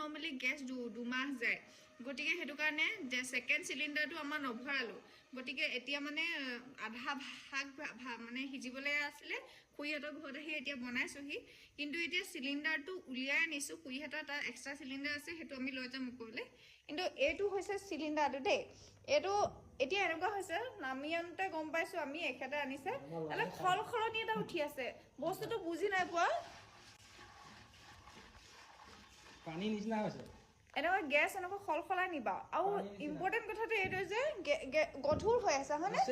Normally gas দু দুমাহ যায়। গতিকে সেইটো কাৰণে যে ছেকেণ্ড চিলিণ্ডাৰটো আমাৰ নভৰালোঁ। গতিকে এতিয়া মানে আধা ভাগ মানে সিজিবলৈ আছিলে। খুৰীহঁতৰ ঘৰত আহি এতিয়া বনাইছোহি। কিন্তু এতিয়া চিলিণ্ডাৰটো উলিয়াই আনিছোঁ। খুৰীহঁতৰ তাত এক্সট্ৰা চিলিণ্ডাৰ আছে সেইটো আমি লৈ যাম মুকবলৈ কিন্তু এইটো হৈছে চিলিণ্ডাৰটো দেই। এইটো এতিয়া এনেকুৱা হৈছে নামি আনোতে গম পাইছোঁ আমি এখেতে আনিছে। খল খলনি এটা উঠি আছে। বস্তুটো বুজি নাই পোৱা পানী নিচিনা হৈছে। এনেকুৱা গেছ এনেকুৱা খল খলাই নিবা। আৰু। ইম্পৰ্টেণ্ট কথাটো এইটো যে গধুৰ হৈ আছে হয়নে?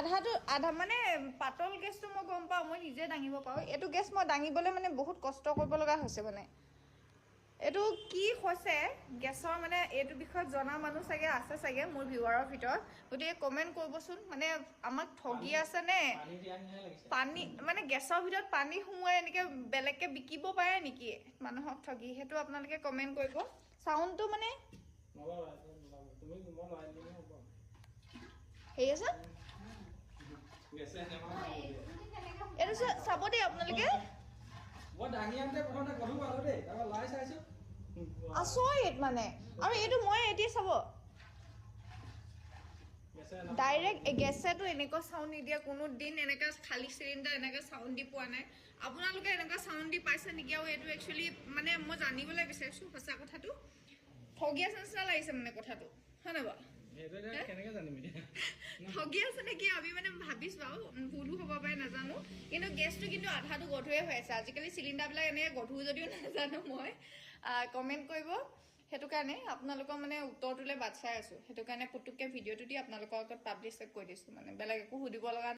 আধাটো আধা মানে পাতল গেছটো মই গম পাওঁ মই নিজে দাঙিব পাৰোঁ। এইটো গেছ মই দাঙিবলৈ মানে বহুত কষ্ট কৰিব লগা হৈছে মানে। এইটো কি হৈছে? গেছৰ মানে এইটো বিষয়ত জনা মানুহ চাগে আছে চাগে মোৰ ভিউৱাৰৰ ভিতৰত। গতিকে কমেণ্ট কৰিবচোন মানে আমাক ঠগি আছে নে? পানী মানে গেছৰ ভিতৰত পানী সোমোৱাই এনেকে বেলেগকে বিকিব পাৰে নেকি মানুহক ঠগি? সেইটো আপোনালোকে কমেণ্ট কৰিব। চাউণ্ডটো মানে হেৰি আছে? এইটো চাব দেই আপোনালোকে। মই দাঙি আনোতে প্ৰথমতে গধুৰ পালো দেই। তাৰপৰা লাই আচৰিত মানে। আৰু এইটো মই এতিয়া চাব। ডাইৰেক্ট গেছেতো এনেকুৱা চাউণ্ড নিদিয়ে কোনো দিন এনেকুৱা খালী চিলিণ্ডাৰ এনেকৈ চাউণ্ড দি পোৱা নাই। আপোনালোকে এনেকুৱা চাউণ্ড দি পাইছে নেকি আৰু এইটো একচুৱেলি মানে মই জানিবলৈ বিচাৰিছোঁ সঁচা কথাটো। ঠগি আছে নিচিনা লাগিছে মানে কথাটো হয় নাই বাৰু? সেইটো এতিয়া কেনেকে জানিম এতিয়া? ঠগি আছে নেকি আমি মানে ভাবিছো আৰু উম, ভুলো হ'ব পাৰে নাজানো। কিন্তু গেছটো কিন্তু আধাটো গধুৰে হৈ আছে। আজিকালি চিলিণ্ডাৰবিলাক এনেকৈ গধুৰ যদিও নাজানো মই। কমেণ্ট কৰিব। সেইটো কাৰণে আপোনালোকৰ মানে উত্তৰটোলৈ বাট চাই আছোঁ। সেইটো কাৰণে পুটুককৈ ভিডিঅ'টো দি আপোনালোকৰ আগত পাব্লিছ কৰি দিছোঁ মানে। বেলেগ একো সুধিব লগা